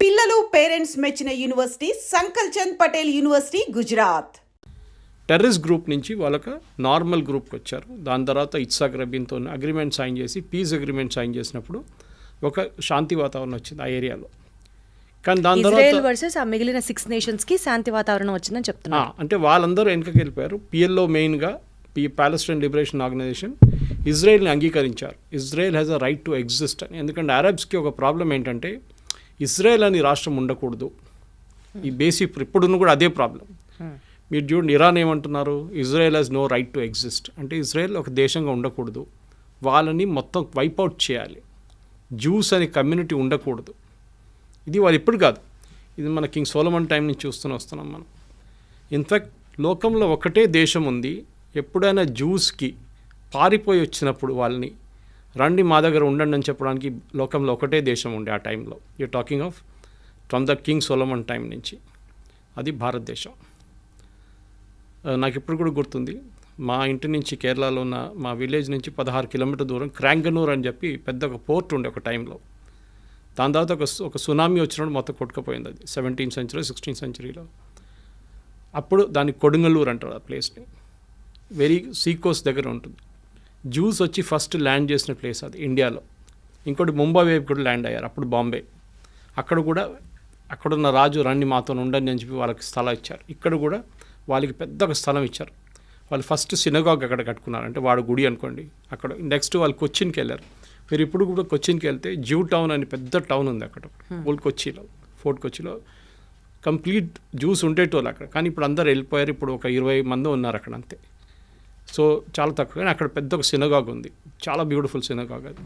పిల్లలు పేరెంట్స్ మెచ్చిన university Sankal Chand Patel university Gujarat. Terrorist group నుంచి వాళ్ళకి నార్మల్ గ్రూప్కి వచ్చారు. దాని తర్వాత ఇట్సాక్ రబీన్తో అగ్రిమెంట్ సైన్ చేసి పీస్ అగ్రిమెంట్ సైన్ చేసినప్పుడు ఒక శాంతి వాతావరణం వచ్చింది ఆ ఏరియాలో. కానీ దాని ఇజ్రాయెల్ తర్వాత వర్సెస్ ఆ మిగిలిన సిక్స్ నేషన్స్కి శాంతి వాతావరణం వచ్చిందని ఆ, చెప్తున్నారు అంటే వాళ్ళందరూ వెనకకి వెళ్ళిపోయారు. పిఎల్ఓ మెయిన్గా పి పాలస్టైన్ లిబరేషన్ ఆర్గనైజేషన్ ఇజ్రాయెల్ని అంగీకరించారు. Israel has a right to exist అని. ఎందుకంటే అరబ్స్కి ఒక ప్రాబ్లం ఏంటంటే ఇజ్రాయెల్ అని రాష్ట్రం ఉండకూడదు. ఈ బేసిక్ ఇప్పుడున్న కూడా అదే ప్రాబ్లం. మీరు చూడండి ఇరాన్ ఏమంటున్నారు? Israel has no right to exist అంటే ఇజ్రాయెల్ ఒక దేశంగా ఉండకూడదు. వాళ్ళని మొత్తం వైపౌట్ చేయాలి. జ్యూస్ అనే కమ్యూనిటీ ఉండకూడదు. ఇది వాళ్ళు ఇప్పుడు కాదు. ఇది మన కింగ్ సోలమన్ టైం నుంచి చూస్తూనే వస్తున్నాం మనం. ఇన్ఫ్యాక్ట్ లోకంలో ఒకటే దేశం ఉంది. ఎప్పుడైనా జ్యూస్కి పారిపోయి వచ్చినప్పుడు వాళ్ళని రండి మా దగ్గర ఉండండి అని చెప్పడానికి లోకంలో ఒకటే దేశం ఉండే ఆ టైంలో. You talking of from the king Solomon time నుంచి. అది భారతదేశం. నాకు ఇప్పుడు కూడా గుర్తుంది. మా ఇంటి నుంచి కేరళలో ఉన్న మా విలేజ్ నుంచి పదహారు కిలోమీటర్ దూరం క్రాంగనూర్ అని చెప్పి పెద్ద ఒక పోర్ట్ ఉండే ఒక టైంలో. దాని తర్వాత ఒక సు- ఒక సునామీ వచ్చినప్పుడు మొత్తం కొట్టుకుపోయింది అది. సెవెంటీన్ సెంచరీ సిక్స్టీన్ సెంచరీలో అప్పుడు దాన్ని కొడుంగలూరు అంటారు ఆ ప్లేస్ని వెరీ సీకోస్ దగ్గర ఉంటుంది. జ్యూస్ వచ్చి ఫస్ట్ ల్యాండ్ చేసిన ప్లేస్ అది ఇండియాలో ఇంకోటి ముంబై వైపు కూడా ల్యాండ్ అయ్యారు అప్పుడు బాంబే అక్కడ కూడా అక్కడున్న రాజు రండి మాతో ఉండండి అని చెప్పి వాళ్ళకి స్థలం ఇచ్చారు. ఇక్కడ కూడా వాళ్ళకి పెద్ద ఒక స్థలం ఇచ్చారు. వాళ్ళు ఫస్ట్ సినగాగ్ అక్కడ కట్టుకున్నారు. అంటే వాడు గుడి అనుకోండి అక్కడ నెక్స్ట్ వాళ్ళు కొచ్చిన్కి వెళ్ళారు. మీరు ఇప్పుడు కూడా కొచ్చిన్కి వెళ్తే జ్యూ టౌన్ అని పెద్ద టౌన్ ఉంది అక్కడ. ఓల్డ్ కొచ్చిలో ఫోర్ట్ కొచ్చిలో కంప్లీట్ జ్యూస్ ఉండేటోళ్ళు అక్కడ. కానీ ఇప్పుడు అందరు వెళ్ళిపోయారు. ఇప్పుడు ఒక ఇరవై మంది ఉన్నారు అక్కడ అంతే. సో చాలా తక్కువ. కానీ అక్కడ పెద్ద ఒక సినగాగ్ ఉంది. చాలా బ్యూటిఫుల్ సినగాగ్ అది.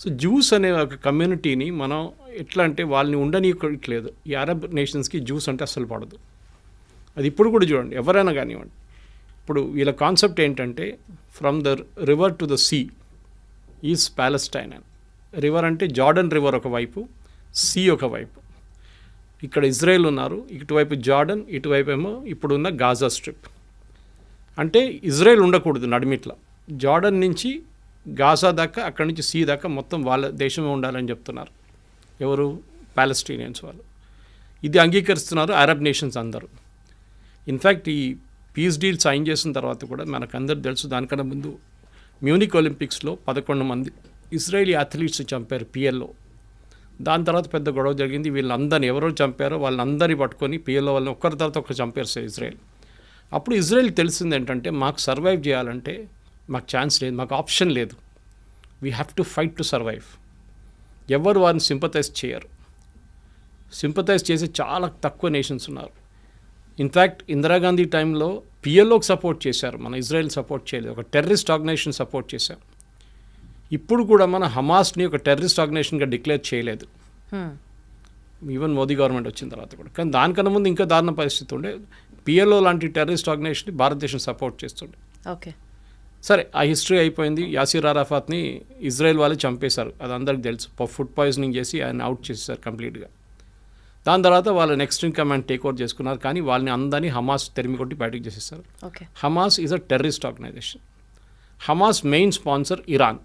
సో జ్యూస్ అనే ఒక కమ్యూనిటీని మనం ఎట్లా అంటే వాళ్ళని ఉండనీయట్లేదు ఈ అరబ్ నేషన్స్కి జ్యూస్ అంటే అస్సలు పడదు. అది ఇప్పుడు కూడా చూడండి. ఎవరైనా కానివ్వండి. ఇప్పుడు వీళ్ళ కాన్సెప్ట్ ఏంటంటే from the river to the sea is Palestine అని. రివర్ అంటే జార్డన్ రివర్ ఒకవైపు సీ ఒకవైపు ఇక్కడ ఇజ్రాయెల్ ఉన్నారు. ఇటువైపు జార్డన్ ఇటువైపు ఏమో ఇప్పుడున్న గాజా స్ట్రిప్ అంటే ఇజ్రాయెల్ ఉండకూడదు నడిమిట్ల. జార్డన్ నుంచి గాజా దాకా అక్కడి నుంచి సీ దాకా మొత్తం వాళ్ళ దేశమే ఉండాలని చెప్తున్నారు. ఎవరు? పాలస్టీనియన్స్ వాళ్ళు. ఇది అంగీకరిస్తున్నారు అరబ్ నేషన్స్ అందరూ. ఇన్ఫ్యాక్ట్ ఈ పీస్ డీల్ సైన్ చేసిన తర్వాత కూడా మనకు తెలుసు దానికన్నా ముందు మ్యూనిక్ ఒలింపిక్స్లో పదకొండు మంది ఇజ్రాయేలీ అథ్లీట్స్ చంపారు పిఎల్లో. దాని తర్వాత పెద్ద గొడవ జరిగింది వీళ్ళందరినీ ఎవరో చంపారో వాళ్ళందరినీ పట్టుకొని పిఎల్లో వాళ్ళని ఒక్కరి తర్వాత ఒకరు చంపారు సార్ ఇజ్రాయెల్. అప్పుడు ఇజ్రాయెల్ తెలిసింది ఏంటంటే మాకు సర్వైవ్ చేయాలంటే మాకు ఛాన్స్ లేదు మాకు ఆప్షన్ లేదు. We have to fight to survive ఎవరు వారిని సింపతైజ్ చేయరు. సింపతైజ్ చేసే చాలా తక్కువ నేషన్స్ ఉన్నారు. ఇన్ఫ్యాక్ట్ ఇందిరాగాంధీ టైంలో పిఎల్ఓకి సపోర్ట్ చేశారు మన ఇజ్రాయెల్ సపోర్ట్ చేయలేదు ఒక టెర్రరిస్ట్ ఆర్గనైజేషన్ సపోర్ట్ చేశాం ఇప్పుడు కూడా మన హమాస్ని ఒక టెర్రరిస్ట్ ఆర్గనైజేషన్గా డిక్లేర్ చేయలేదు. ఈవెన్ మోదీ గవర్నమెంట్ వచ్చిన తర్వాత కూడా. కానీ దానికన్నా ముందు ఇంకా దారుణ పరిస్థితి ఉండే. పిఎల్ఓ లాంటి టెర్రరిస్ట్ ఆర్గనైజేషన్ భారతదేశం సపోర్ట్ చేస్తుండే ఓకే. సరే ఆ హిస్టరీ అయిపోయింది. యాసిర్ అరాఫాత్ని ఇజ్రాయెల్ వాళ్ళు చంపేశారు. అది అందరికి తెలుసు. ఫుడ్ పాయిజనింగ్ చేసి ఆయన అవుట్ చేసేసారు కంప్లీట్గా. దాని తర్వాత వాళ్ళు next in command take over చేసుకున్నారు. కానీ వాళ్ళని అందరినీ హమాస్ తెరిమి కొట్టి బయటకు చేసేసారు okay. Hamas is a terrorist organisation. Hamas main sponsor Iran.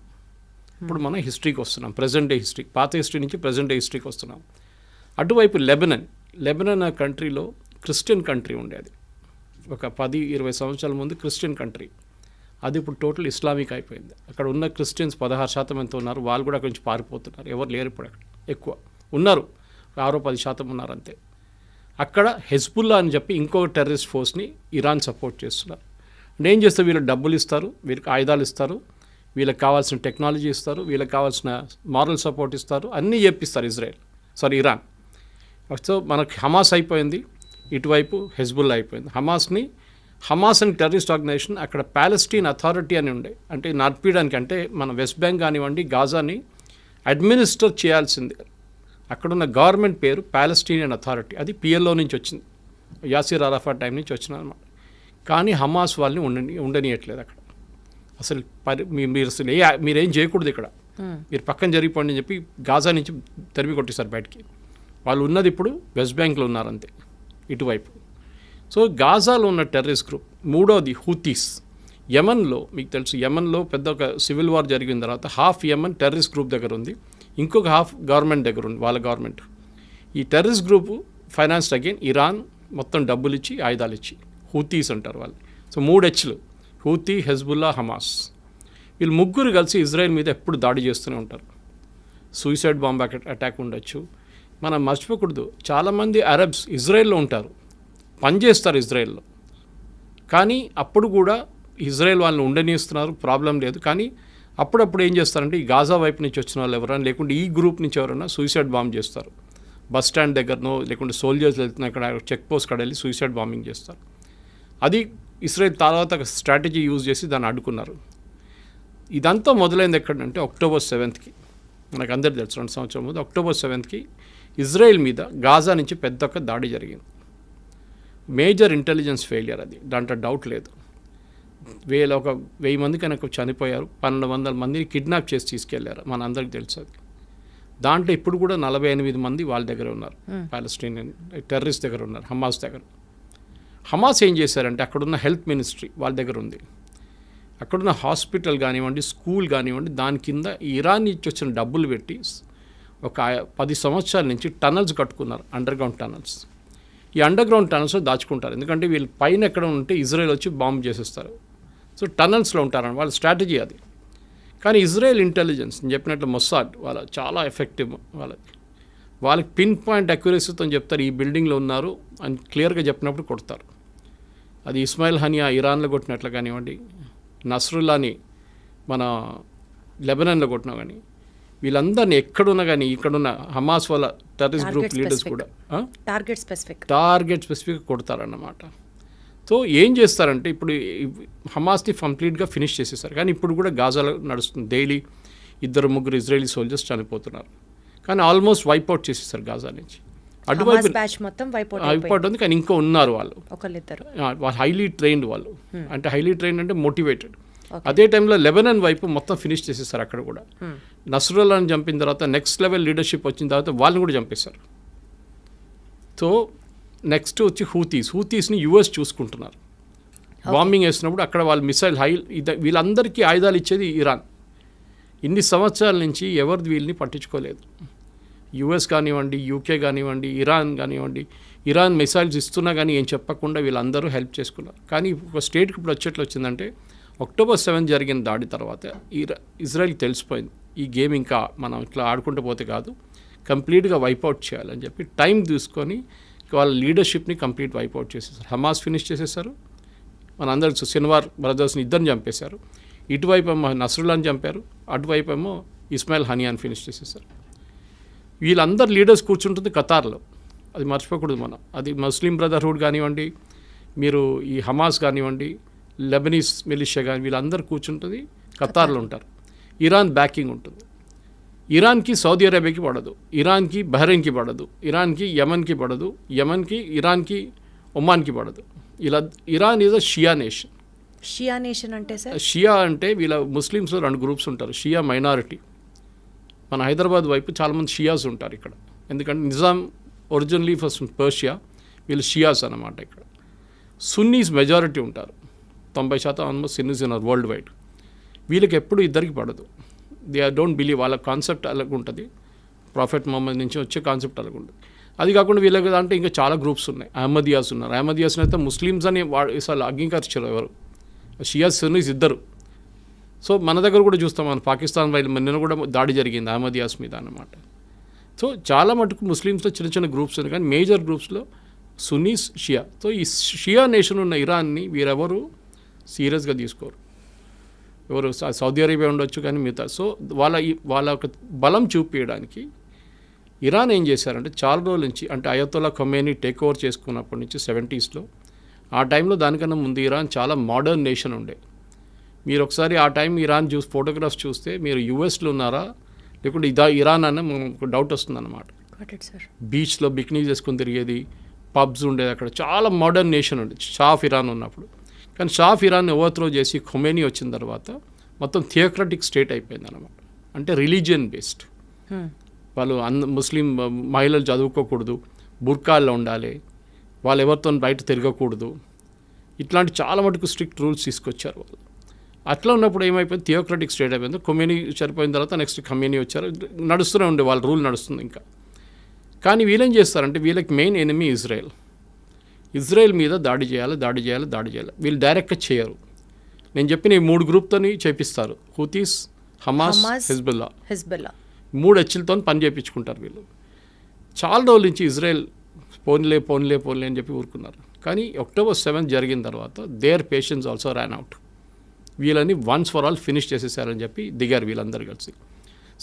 ఇప్పుడు మనం హిస్టరీకి వస్తున్నాం. Present day history. పాత హిస్టరీ నుంచి ప్రజెంట్ డే హిస్టరీకి వస్తున్నాం. అటువైపు లెబనన్. లెబనన్ అనే కంట్రీలో క్రిస్టియన్ కంట్రీ ఉండేది ఒక పది ఇరవై సంవత్సరాల ముందు క్రిస్టియన్ కంట్రీ. అది ఇప్పుడు టోటల్ ఇస్లామిక్ అయిపోయింది. అక్కడ ఉన్న క్రిస్టియన్స్ పదహారు శాతం ఎంత ఉన్నారు. వాళ్ళు కూడా అక్కడి నుంచి పారిపోతున్నారు. ఎవరు లేరు ఇప్పుడు అక్కడ. ఎక్కువ ఉన్నారు. ఆరో పది శాతం ఉన్నారు అంతే. అక్కడ హెజ్బుల్లా అని చెప్పి ఇంకో టెర్రరిస్ట్ ఫోర్స్ని ఇరాన్ సపోర్ట్ చేస్తున్నారు. నేను చేస్తే వీళ్ళకి డబ్బులు ఇస్తారు వీళ్ళకి ఆయుధాలు ఇస్తారు వీళ్ళకి కావాల్సిన టెక్నాలజీ ఇస్తారు వీళ్ళకి కావాల్సిన మారల్ సపోర్ట్ ఇస్తారు అన్నీ చెప్పిస్తారు ఇజ్రాయెల్. Sorry Iran. సో మనకి హమాస్ అయిపోయింది. ఇటువైపు హెజ్బుల్లా అయిపోయింది. హమాస్ని హమాస్ అని టెర్రరిస్ట్ ఆర్గనైజేషన్ అక్కడ ప్యాలెస్టీన్ అథారిటీ అని ఉండే. అంటే నడిపించడానికి అంటే మన వెస్ట్ బ్యాంక్ కానివ్వండి గాజాని అడ్మినిస్టర్ చేయాల్సింది. అక్కడున్న గవర్నమెంట్ పేరు ప్యాలెస్టీనియన్ అథారిటీ. అది పిఎల్ఓ నుంచి వచ్చింది. యాసిర్ అరాఫా టైం నుంచి వచ్చిన అనమాట కానీ హమాస్ వాళ్ళని ఉండని ఉండనియట్లేదు అక్కడ. అసలు పరి మీరు అసలు ఏ మీరేం చేయకూడదు ఇక్కడ. మీరు పక్కన జరిగిపోండి అని చెప్పి గాజా నుంచి తరిమి కొట్టేశారు బయటికి. వాళ్ళు ఉన్నది ఇప్పుడు వెస్ట్ బ్యాంక్లో ఉన్నారు అంతే ఇటువైపు. సో గాజాలో ఉన్న టెర్రరిస్ట్ గ్రూప్ మూడోది హూతీస్. యమన్లో మీకు తెలుసు యమన్లో పెద్ద ఒక సివిల్ వార్ జరిగిన తర్వాత హాఫ్ యమన్ టెర్రరిస్ట్ గ్రూప్ దగ్గర ఉంది. ఇంకొక హాఫ్ గవర్నమెంట్ దగ్గర ఉంది వాళ్ళ గవర్నమెంట్. ఈ terrorist group finance again Iran మొత్తం డబ్బులు ఇచ్చి ఆయుధాలు ఇచ్చి హూతీస్ అంటారు వాళ్ళు. సో మూడు హెచ్లు హూతీ హెజ్బుల్లా హమాస్. వీళ్ళు ముగ్గురు కలిసి ఇజ్రాయెల్ మీద ఎప్పుడు దాడి చేస్తూనే ఉంటారు. సూసైడ్ బాంబ్ అటాక్ ఉండొచ్చు మనం మర్చిపోకూడదు. చాలామంది అరబ్స్ ఇజ్రాయెల్లో ఉంటారు. పనిచేస్తారు ఇజ్రాయెల్లో. కానీ అప్పుడు కూడా ఇజ్రాయెల్ వాళ్ళని ఉండనిస్తున్నారు. ప్రాబ్లం లేదు. కానీ అప్పుడప్పుడు ఏం చేస్తారంటే ఈ గాజా వైపు నుంచి వచ్చిన వాళ్ళు ఎవరైనా లేకుంటే ఈ గ్రూప్ నుంచి ఎవరైనా సూసైడ్ బాంబ్ చేస్తారు. బస్ స్టాండ్ దగ్గరనో లేకుంటే సోల్జర్స్ వెళ్తున్న అక్కడ చెక్ పోస్ట్ కాడ వెళ్ళి సూసైడ్ బాంబింగ్ చేస్తారు. అది ఇస్రాయల్ తర్వాత స్ట్రాటజీ యూజ్ చేసి దాన్ని అడ్డుకున్నారు. ఇదంతా మొదలైంది ఎక్కడంటే అక్టోబర్ సెవెంత్కి. మనకు అందరు తెలుసు రెండు సంవత్సరం ముందు అక్టోబర్ సెవెంత్కి ఇజ్రాయెల్ మీద గాజా నుంచి పెద్ద ఒక దాడి జరిగింది. మేజర్ ఇంటెలిజెన్స్ ఫెయిలియర్ అది. దాంట్లో డౌట్ లేదు. వేల ఒక వెయ్యి మంది కనుక చనిపోయారు పన్నెండు వందల మందిని కిడ్నాప్ చేసి తీసుకెళ్ళారు. మన అందరికి తెలుసు అది. దాంట్లో ఇప్పుడు కూడా నలభై ఎనిమిది మంది వాళ్ళ దగ్గర ఉన్నారు. పాలస్టీనియన్ టెర్రరిస్ట్ దగ్గర ఉన్నారు. హమాస్ దగ్గర. హమాస్ ఏం చేశారంటే అక్కడున్న హెల్త్ మినిస్ట్రీ వాళ్ళ దగ్గర ఉంది. అక్కడున్న హాస్పిటల్ కానివ్వండి స్కూల్ కానివ్వండి దాని కింద ఇరాన్ నుంచి వచ్చిన డబ్బులు పెట్టి ఒక పది సంవత్సరాల నుంచి టనల్స్ కట్టుకున్నారు అండర్ గ్రౌండ్ టనల్స్ ఈ అండర్ గ్రౌండ్ టనల్స్లో దాచుకుంటారు. ఎందుకంటే వీళ్ళు పైన ఎక్కడ ఉంటే ఇజ్రాయెల్ వచ్చి బాంబు చేసేస్తారు. సో టనల్స్లో ఉంటారని వాళ్ళ స్ట్రాటజీ అది. కానీ ఇజ్రాయెల్ ఇంటెలిజెన్స్ నేను చెప్పినట్లు మొస్సాడ్ వాళ్ళ చాలా ఎఫెక్టివ్ వాళ్ళకి వాళ్ళకి పిన్ పాయింట్ అక్యురసీతో చెప్తారు ఈ బిల్డింగ్లో ఉన్నారు అని క్లియర్గా చెప్పినప్పుడు కొడతారు. అది ఇస్మాయిల్ హనియా ఇరాన్లో కొట్టినట్లు కానివ్వండి నస్రుల్లాని మన లెబనాన్లో కొట్టినా కానీ వీళ్ళందరినీ ఎక్కడున్నా కానీ ఇక్కడున్న హమాస్ వాళ్ళ టెర్రరిస్ట్ గ్రూప్ లీడర్స్. కూడా? టార్గెట్ స్పెసిఫిక్ టార్గెట్ స్పెసిఫిక్గా కొడతారన్నమాట. సో ఏం చేస్తారంటే ఇప్పుడు హమాస్ని కంప్లీట్గా ఫినిష్ చేసేసారు. కానీ ఇప్పుడు కూడా గాజాలో నడుస్తుంది. డైలీ ఇద్దరు ముగ్గురు ఇజ్రాయలీ సోల్జర్స్ చనిపోతున్నారు. కానీ ఆల్మోస్ట్ వైప్అవుట్ చేసేసారు గాజా నుంచి. అటువైపు వైపోట్ ఉంది. కానీ ఇంకా ఉన్నారు వాళ్ళు. వాళ్ళు హైలీ ట్రైన్డ్ వాళ్ళు. అంటే హైలీ ట్రైన్డ్ అంటే మోటివేటెడ్. అదే టైంలో లెబనన్ వైపు మొత్తం ఫినిష్ చేసేసారు అక్కడ కూడా. నస్రుల్లాని చంపిన తర్వాత నెక్స్ట్ లెవెల్ లీడర్షిప్ వచ్చిన తర్వాత వాళ్ళని కూడా చంపేశారు. సో నెక్స్ట్ వచ్చి హూతీస్ హూతీస్ని యుఎస్ చూసుకుంటున్నారు. బాంబింగ్ వేసినప్పుడు అక్కడ వాళ్ళు మిసైల్ హై వీళ్ళందరికీ ఆయుధాలు ఇచ్చేది ఇరాన్. ఇన్ని సంవత్సరాల నుంచి ఎవరిది వీళ్ళని పట్టించుకోలేదు. యుఎస్ కానివ్వండి యూకే కానివ్వండి ఇరాన్ కానివ్వండి ఇరాన్ మిసైల్స్ ఇస్తున్నా కానీ ఏం చెప్పకుండా వీళ్ళందరూ హెల్ప్ చేసుకున్నారు. కానీ ఒక స్టేట్కి ఇప్పుడు వచ్చేట్లు వచ్చిందంటే అక్టోబర్ సెవెన్ జరిగిన దాడి తర్వాత ఇరా తెలిసిపోయింది. ఈ గేమ్ ఇంకా మనం ఇట్లా ఆడుకుంటూ పోతే కాదు కంప్లీట్గా వైపౌట్ చేయాలని చెప్పి టైం తీసుకొని వాళ్ళ లీడర్షిప్ని కంప్లీట్ వైపౌట్ చేసేసారు. హమాస్ ఫినిష్ చేసేసారు. మనందరూ తెలుసు శనివార్ బ్రదర్స్ని ఇద్దరిని చంపేశారు. ఇటువైపు ఏమో నస్రుల్లాని చంపారు. అటువైపు ఏమో ఇస్మాయిల్ హనియాన్ ఫినిష్ చేసేసారు. వీళ్ళందరు లీడర్స్ కూర్చుంటుంది కతార్లో అది మర్చిపోకూడదు మనం. అది ముస్లిం బ్రదర్హుడ్ కానివ్వండి మీరు ఈ హమాస్ కానివ్వండి లెబనీస్ మిలిషియా కానీ వీళ్ళందరూ కూర్చుంటుంది ఖతార్లో ఉంటారు. ఇరాన్ బ్యాకింగ్ ఉంటుంది. ఇరాన్కి సౌదీ అరేబియాకి పడదు. ఇరాన్కి బహ్రెయిన్కి పడదు. ఇరాన్కి యమన్కి పడదు. యమన్కి ఇరాన్కి ఒమాన్కి పడదు. ఇలా Iran is a Shia nation. Shia nation అంటే సార్? షియా అంటే వీళ్ళ ముస్లిమ్స్లో రెండు గ్రూప్స్ ఉంటారు. Shia minority. మన హైదరాబాద్ వైపు చాలామంది షియాస్ ఉంటారు ఇక్కడ. ఎందుకంటే నిజాం ఒరిజినలీ ఫస్ట్ పర్షియా వీళ్ళు షియాస్ అన్నమాట ఇక్కడ. సున్నీస్ మెజారిటీ ఉంటారు. తొంభై శాతం ఆల్మోస్ట్ సున్నీస్ ఉన్నారు వరల్డ్ వైడ్ వీళ్ళకి ఎప్పుడు ఇద్దరికి పడదు. దే ఆర్ డోంట్ బిలీవ్ వాళ్ళ కాన్సెప్ట్ అలాగ ఉంటుంది ప్రాఫిట్ మొహమ్మద్ నుంచి వచ్చే కాన్సెప్ట్ అలాగ ఉంటుంది అది కాకుండా వీళ్ళకి అంటే ఇంకా చాలా గ్రూప్స్ ఉన్నాయి. అహ్మదియాస్ ఉన్నారు. అహ్మదియాస్ అయితే ముస్లిమ్స్ అని వాళ్ళు అసలు అంగీకరించారు ఎవరు. షియాస్ సున్నీస్ ఇద్దరు. సో మన దగ్గర కూడా చూస్తాం మన. పాకిస్తాన్ వైపు నిన్న కూడా దాడి జరిగింది అహ్మదియాస్ మీద అన్నమాట. సో చాలా మటుకు ముస్లిమ్స్లో చిన్న చిన్న గ్రూప్స్ ఉన్నాయి. కానీ మేజర్ గ్రూప్స్లో సునీస్ షియా సో ఈ షియా నేషన్ ఉన్న ఇరాన్ని వీరెవరు సీరియస్గా తీసుకోరు. ఎవరు సౌదీ అరేబియా ఉండొచ్చు కానీ మిగతా సో వాళ్ళ వాళ్ళ ఒక బలం చూపించడానికి ఇరాన్ ఏం చేశారంటే చాలా రోజుల నుంచి అంటే అయతోలా ఖొమేని టేక్ ఓవర్ చేసుకున్నప్పటి నుంచి సెవెంటీస్లో ఆ టైంలో దానికన్నా ముందు ఇరాన్ చాలా మోడర్న్ నేషన్ ఉండే. మీరు ఒకసారి ఆ టైం ఇరాన్ చూసి ఫోటోగ్రాఫ్స్ చూస్తే మీరు యూఎస్లో ఉన్నారా? లేకుంటే ఇదా ఇరాన్ అన్న మనకు డౌట్ వస్తుందన్నమాట. బీచ్లో బిక్నీ చేసుకుని తిరిగేది పబ్స్ ఉండేది అక్కడ. చాలా మోడర్న్ నేషన్ ఉండేది షా ఆఫ్ ఇరాన్ ఉన్నప్పుడు. కానీ షా ఆఫ్ ఇరాన్ ఓవర్త్రో చేసి ఖొమేని వచ్చిన తర్వాత మొత్తం థియోక్రటిక్ స్టేట్ అయిపోయింది అనమాట అంటే రిలీజియన్ బేస్డ్ వాళ్ళు అన్ ముస్లిం మహిళలు చదువుకోకూడదు బుర్కాల్లో ఉండాలి వాళ్ళు ఎవరితో బయట తిరగకూడదు. ఇట్లాంటి చాలా మటుకు స్ట్రిక్ట్ రూల్స్ తీసుకొచ్చారు వాళ్ళు. అట్లా ఉన్నప్పుడు ఏమైపోయింది? థియోక్రటిక్ స్టేట్ అయిపోయింది. కొమ్యూని చనిపోయిన తర్వాత నెక్స్ట్ కమ్యూని వచ్చారు. నడుస్తూనే ఉండే వాళ్ళ రూల్ నడుస్తుంది ఇంకా. కానీ వీళ్ళేం చేస్తారంటే వీళ్ళకి మెయిన్ ఎనిమీ ఇజ్రాయెల్ ఇజ్రాయెల్ మీద దాడి చేయాలి దాడి చేయాలి దాడి చేయాలి. వీళ్ళు డైరెక్ట్గా చేయరు. నేను చెప్పిన ఈ మూడు గ్రూప్తోని చేపిస్తారు. Houthis Hamas Hezbollah. హిజ్బుల్లా. మూడు హెచ్చులతో పని చేయించుకుంటారు వీళ్ళు. చాలా రోజుల నుంచి ఇజ్రాయెల్ పోన్లే పోన్లే పోన్లే అని చెప్పి ఊరుకున్నారు. కానీ అక్టోబర్ సెవెంత్ జరిగిన తర్వాత their patience also ran out వీళ్ళని వన్స్ ఫర్ ఆల్ ఫినిష్ చేసేసారని చెప్పి దిగారు వీళ్ళందరూ కలిసి.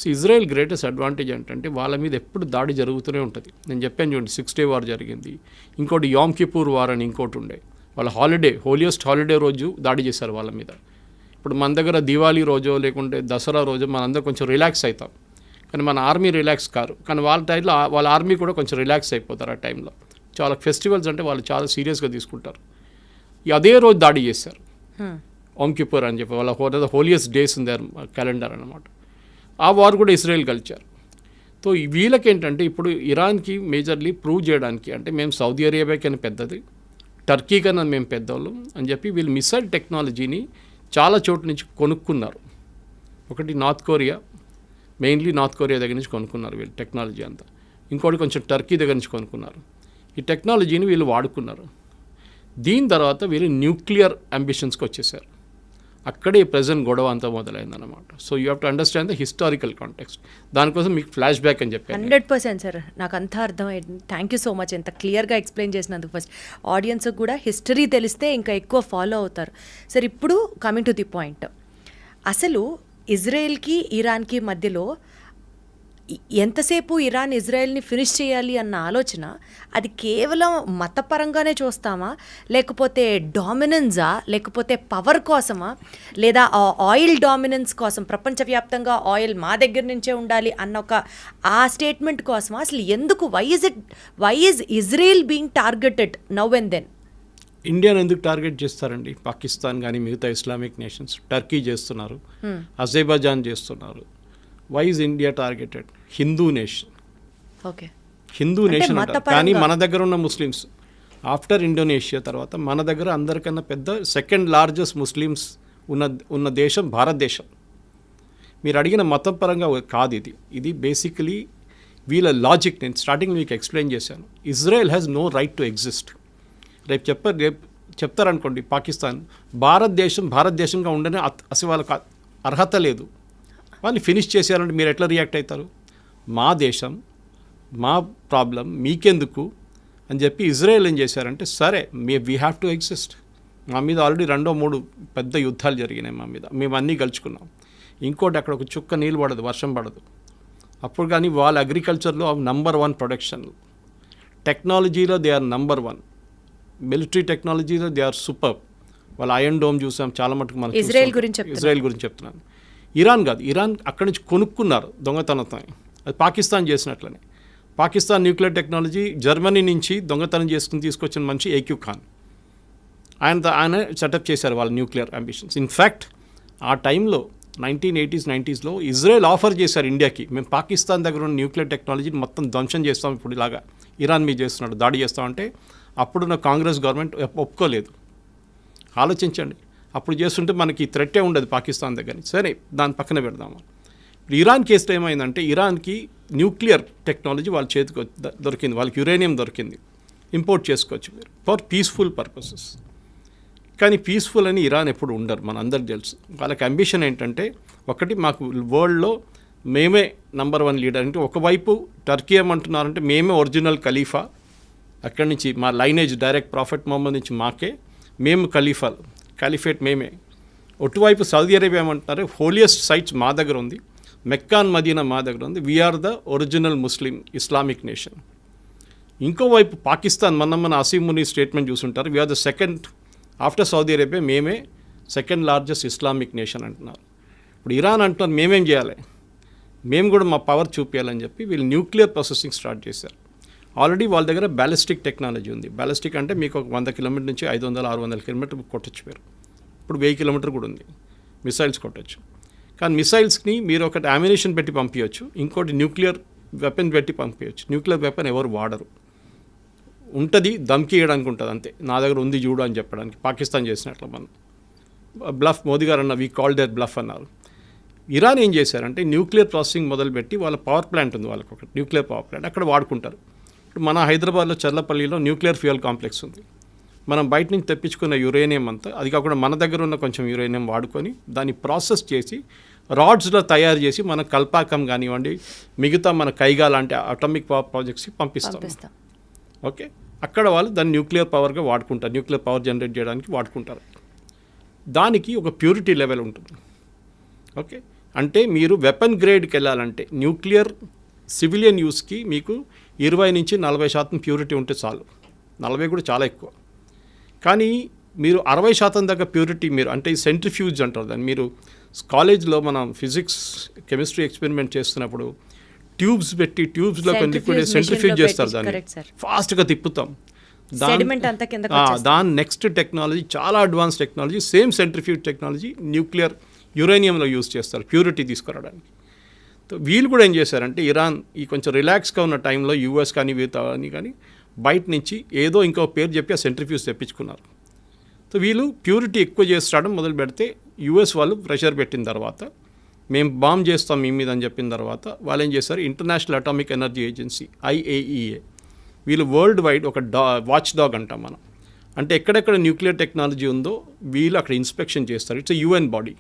సో ఇజ్రాయెల్ గ్రేటెస్ట్ అడ్వాంటేజ్ ఏంటంటే వాళ్ళ మీద ఎప్పుడు దాడి జరుగుతూనే ఉంటుంది. నేను చెప్పాను చూడండి సిక్స్ డే వార్ జరిగింది. ఇంకోటి యామ్ కిపూర్ వార్ అని ఇంకోటి ఉండే. వాళ్ళ హాలిడే హోలియస్ట్ హాలిడే రోజు దాడి చేశారు వాళ్ళ మీద. ఇప్పుడు మన దగ్గర దివాళీ రోజో లేకుంటే దసరా రోజు మనందరం కొంచెం రిలాక్స్ అవుతాం. కానీ మన ఆర్మీ రిలాక్స్ కారు. కానీ వాళ్ళ టైంలో వాళ్ళ ఆర్మీ కూడా కొంచెం రిలాక్స్ అయిపోతారు ఆ టైంలో. చాలా ఫెస్టివల్స్ అంటే వాళ్ళు చాలా సీరియస్గా తీసుకుంటారు. అదే రోజు దాడి చేశారు. ఓమ్ కిపూర్ అని చెప్పి వాళ్ళ whole holiest days their calendar అనమాట ఆ వార్ కూడా ఇజ్రాయెల్ కలిచారు. సో వీళ్ళకి ఏంటంటే ఇప్పుడు ఇరాన్కి మేజర్లీ ప్రూవ్ చేయడానికి అంటే మేము సౌదీ అరేబియా కన్నా పెద్దది టర్కీ కన్నా మేము పెద్దవాళ్ళం అని చెప్పి వీళ్ళు మిసైల్ టెక్నాలజీని చాలా చోట్ల నుంచి కొనుక్కున్నారు. ఒకటి North Korea mainly North Korea దగ్గర నుంచి కొనుక్కున్నారు వీళ్ళు టెక్నాలజీ అంతా. ఇంకోటి కొంచెం టర్కీ దగ్గర నుంచి కొనుక్కున్నారు. ఈ టెక్నాలజీని వీళ్ళు వాడుకున్నారు. దీని తర్వాత వీళ్ళు న్యూక్లియర్ అంబిషన్స్కి వచ్చేసారు. అక్కడే ప్రజెంట్ గొడవ అంతా మొదలైందనమాట so you have to understand the historical context దానికోసం మీకు ఫ్లాష్ బ్యాక్ అని చెప్పాను. Hundred percent sir. నాకు అంతా అర్థమైంది థ్యాంక్ యూ సో మచ్ ఎంత క్లియర్గా ఎక్స్ప్లెయిన్ చేసినందుకు ఫస్ట్ ఆడియన్స్కి కూడా హిస్టరీ తెలిస్తే ఇంకా ఎక్కువ ఫాలో అవుతారు. సార్ ఇప్పుడు కమింగ్ టు ది పాయింట్ అసలు ఇజ్రాయెల్కి ఇరాన్కి మధ్యలో ఎంతసేపు ఇరాన్ ఇజ్రాయెల్ని ఫినిష్ చేయాలి అన్న ఆలోచన అది కేవలం మతపరంగానే చూస్తామా? లేకపోతే డామినెన్సా? లేకపోతే పవర్ కోసమా? లేదా ఆ ఆయిల్ డామినెన్స్ కోసం ప్రపంచవ్యాప్తంగా ఆయిల్ మా దగ్గర నుంచే ఉండాలి అన్న ఒక ఆ స్టేట్మెంట్ కోసమా? అసలు ఎందుకు? Why is it why is Israel being targeted now and then ఇండియాను ఎందుకు టార్గెట్ చేస్తారండి? పాకిస్తాన్ కానీ మిగతా ఇస్లామిక్ నేషన్స్ టర్కీ చేస్తున్నారు. అజైబాజాన్ చేస్తున్నారు. Why is India targeted Hindu nation okay Hindu nation అంటారు. కానీ మన దగ్గర ఉన్న ముస్లిమ్స్ ఆఫ్టర్ ఇండోనేషియా తర్వాత మన దగ్గర అందరికన్నా పెద్ద సెకండ్ లార్జెస్ట్ ముస్లిమ్స్ ఉన్న ఉన్న దేశం భారతదేశం. మీరు అడిగిన మతం పరంగా కాదు ఇది. ఇది బేసికలీ వీళ్ళ లాజిక్ నేను స్టార్టింగ్ మీకు ఎక్స్ప్లెయిన్ చేశాను. Israel has no right to exist రేపు చెప్ప రేపు చెప్తారనుకోండి పాకిస్తాన్. భారతదేశం భారతదేశంగా ఉండనే అసలు వాళ్ళకి అర్హత లేదు. వాళ్ళని ఫినిష్ చేసేయాలంటే మీరు ఎట్లా రియాక్ట్ అవుతారు? మా దేశం మా ప్రాబ్లం మీకెందుకు? అని చెప్పి ఇజ్రాయెల్ ఏం చేశారంటే సరే మీ వీ హ్యావ్ టు ఎగ్జిస్ట్ మా మీద ఆల్రెడీ రెండో మూడు పెద్ద యుద్ధాలు జరిగినాయి మా మీద. మేము అన్నీ గెలుచుకున్నాం ఇంకోటి అక్కడ ఒక చుక్క నీళ్ళు పడదు వర్షం పడదు. అప్పుడు కానీ వాళ్ళ అగ్రికల్చర్లో నంబర్ వన్ ప్రొడక్షన్ టెక్నాలజీలో they are number one military టెక్నాలజీలో దే ఆర్ సూపర్ వాళ్ళ ఐరన్ డోమ్ చూసాం చాలా మటుకు మనం ఇజ్రాయెల్. గురించి. ఇజ్రాయెల్ గురించి చెప్తున్నాను. ఇరాన్ కాదు ఇరాన్ అక్కడి నుంచి కొనుక్కున్నారు దొంగతనంతో అది పాకిస్తాన్ చేసినట్లనే. పాకిస్తాన్ న్యూక్లియర్ టెక్నాలజీ జర్మనీ నుంచి దొంగతనం చేసుకుని తీసుకొచ్చిన మనిషి ఏక్యూ ఖాన్. ఆయన ఆయన సెటప్ చేశారు వాళ్ళ న్యూక్లియర్ అంబిషన్స్. ఇన్ఫ్యాక్ట్ ఆ టైంలో నైన్టీన్ ఎయిటీస్ నైంటీస్లో ఇజ్రాయెల్ ఆఫర్ చేశారు ఇండియాకి. మేము పాకిస్తాన్ దగ్గర ఉన్న న్యూక్లియర్ టెక్నాలజీని మొత్తం ధ్వంసం చేస్తాం ఇప్పుడు ఇలాగా. ఇరాన్ మీద చేస్తున్నాడు దాడి చేస్తామంటే అప్పుడున్న కాంగ్రెస్ గవర్నమెంట్ ఒప్పుకోలేదు. ఆలోచించండి. అప్పుడు చేస్తుంటే మనకి థ్రెట్టే ఉండదు పాకిస్తాన్ దగ్గర నుంచి. సరే దాని పక్కన పెడదాము. ఇప్పుడు ఇరాన్ కేసులో ఏమైందంటే ఇరాన్కి న్యూక్లియర్ టెక్నాలజీ వాళ్ళ చేతికి దొరికింది. వాళ్ళకి యురేనియం దొరికింది. ఇంపోర్ట్ చేసుకోవచ్చు మీరు. For peaceful purposes. కానీ పీస్ఫుల్ అని ఇరాన్ ఎప్పుడు ఉండరు. మన అందరు తెలుసు. వాళ్ళకి అంబిషన్ ఏంటంటే ఒకటి మాకు వరల్డ్లో మేమే నంబర్ వన్ లీడర్. అంటే ఒకవైపు టర్కీ ఏమంటున్నారంటే మేమే ఒరిజినల్ ఖలీఫా. అక్కడి నుంచి మా లైనేజ్ డైరెక్ట్ ప్రాఫిట్ మొహమ్మద్ నుంచి మాకే. మేము ఖలీఫాలు. కాలిఫేట్ మేమే. ఒటువైపు సౌదీ అరేబియా ఏమంటున్నారు? హోలియస్ట్ సైట్స్ మా దగ్గర ఉంది. మెక్కాన్ మదీనా మా దగ్గర ఉంది. We are the original Muslim Islamic nation ఇంకోవైపు పాకిస్తాన్ మొన్న మన అసీముని స్టేట్మెంట్ చూసుంటారు. We are the second after Saudi Arabia మేమే సెకండ్ లార్జెస్ట్ ఇస్లామిక్ నేషన్ అంటున్నారు. ఇప్పుడు ఇరాన్ అంటున్నారు మేమేం చేయాలి? మేము కూడా మా పవర్ చూపించాలని చెప్పి వీళ్ళు న్యూక్లియర్ ప్రాసెసింగ్ స్టార్ట్ చేశారు. ఆల్రెడీ వాళ్ళ దగ్గర బ్యాలిస్టిక్ టెక్నాలజీ ఉంది. బ్యాలిస్టిక్ అంటే మీకు ఒక వంద కిలోమీటర్ నుంచి ఐదు వందల ఆరు వందల కిలోమీటర్ కొట్టచ్చు మీరు. ఇప్పుడు వెయ్యి కిలోమీటర్ కూడా ఉంది. మిసైల్స్ కొట్టచ్చు. కానీ మిసైల్స్ని మీరు ఒకటి అమ్యునేషన్ పెట్టి పంపించవచ్చు ఇంకోటి న్యూక్లియర్ వెపన్ పెట్టి పంపించవచ్చు న్యూక్లియర్ వెపన్ ఎవరు వాడరు. ఉంటుంది దమ్కి ఉంటుంది అంతే. నా దగ్గర ఉంది చూడు అని చెప్పడానికి. పాకిస్తాన్ చేసినట్లు మనం. బ్లఫ్ మోదీ గారు అన్న వీ కాల్ దర్ బ్లఫ్ అన్నారు. ఇరాన్ ఏం చేశారంటే న్యూక్లియర్ ప్రాసెసింగ్ మొదలుపెట్టి వాళ్ళ పవర్ ప్లాంట్ ఉంది వాళ్ళకి ఒక న్యూక్లియర్ పవర్ ప్లాంట్ అక్కడ వాడుకుంటారు. మన హైదరాబాద్లో చల్లపల్లిలో న్యూక్లియర్ ఫ్యూయల్ కాంప్లెక్స్ ఉంది. మనం బయట నుంచి తెప్పించుకున్న యురేనియం అంతా అది కాకుండా మన దగ్గర ఉన్న కొంచెం యురేనియం వాడుకొని దాన్ని ప్రాసెస్ చేసి రాడ్స్లో తయారు చేసి మన కల్పాకం కానివ్వండి మిగతా మన కైగా లాంటి అటామిక్ పవర్ ప్రాజెక్ట్స్కి పంపిస్తాం. ఓకే? అక్కడ వాళ్ళు దాన్ని న్యూక్లియర్ పవర్గా వాడుకుంటారు. న్యూక్లియర్ పవర్ జనరేట్ చేయడానికి వాడుకుంటారు. దానికి ఒక ప్యూరిటీ లెవెల్ ఉంటుంది. ఓకే? అంటే మీరు వెపన్ గ్రేడ్కి వెళ్ళాలంటే న్యూక్లియర్ సివిలియన్ యూస్కి మీకు ఇరవై నుంచి నలభై శాతం ప్యూరిటీ ఉంటే చాలు. నలభై కూడా చాలా ఎక్కువ. కానీ మీరు అరవై శాతం దాకా ప్యూరిటీ మీరు అంటే సెంట్రిఫ్యూజ్ అంటారు దాన్ని. మీరు కాలేజ్లో మనం ఫిజిక్స్ కెమిస్ట్రీ ఎక్స్పెరిమెంట్ చేస్తున్నప్పుడు ట్యూబ్స్ పెట్టి ట్యూబ్స్లో కొన్ని లిక్విడ్ సెంట్రిఫ్యూజ్ చేస్తారు దాన్ని. ఫాస్ట్గా తిప్పుతాం. వచ్చేస్తుంది. దాని నెక్స్ట్ టెక్నాలజీ చాలా advance technology same centrifuge technology nuclear యురేనియంలో use చేస్తారు ప్యూరిటీ తీసుకురావడానికి. వీళ్ళు కూడా ఏం చేశారంటే ఇరాన్ ఈ కొంచెం రిలాక్స్గా ఉన్న టైంలో యూఎస్ కానీ వీతా అని కానీ బయట నుంచి ఏదో ఇంకో పేరు చెప్పి ఆ సెంట్రిఫ్యూస్ తెప్పించుకున్నారు. సో వీళ్ళు ప్యూరిటీ ఎక్కువ చేస్తాడం మొదలు పెడితే యూఎస్ వాళ్ళు ప్రెషర్ పెట్టిన తర్వాత మేము బాంబ్ చేస్తాం మీ మీద అని చెప్పిన తర్వాత వాళ్ళు ఏం చేశారు? International atomic energy agency IAEA. వీళ్ళు వరల్డ్ వైడ్ ఒక డా వాచ్ డాగ్ అంటాం మనం. అంటే ఎక్కడెక్కడ న్యూక్లియర్ టెక్నాలజీ ఉందో వీళ్ళు అక్కడ ఇన్స్పెక్షన్ చేస్తారు. It's UN body.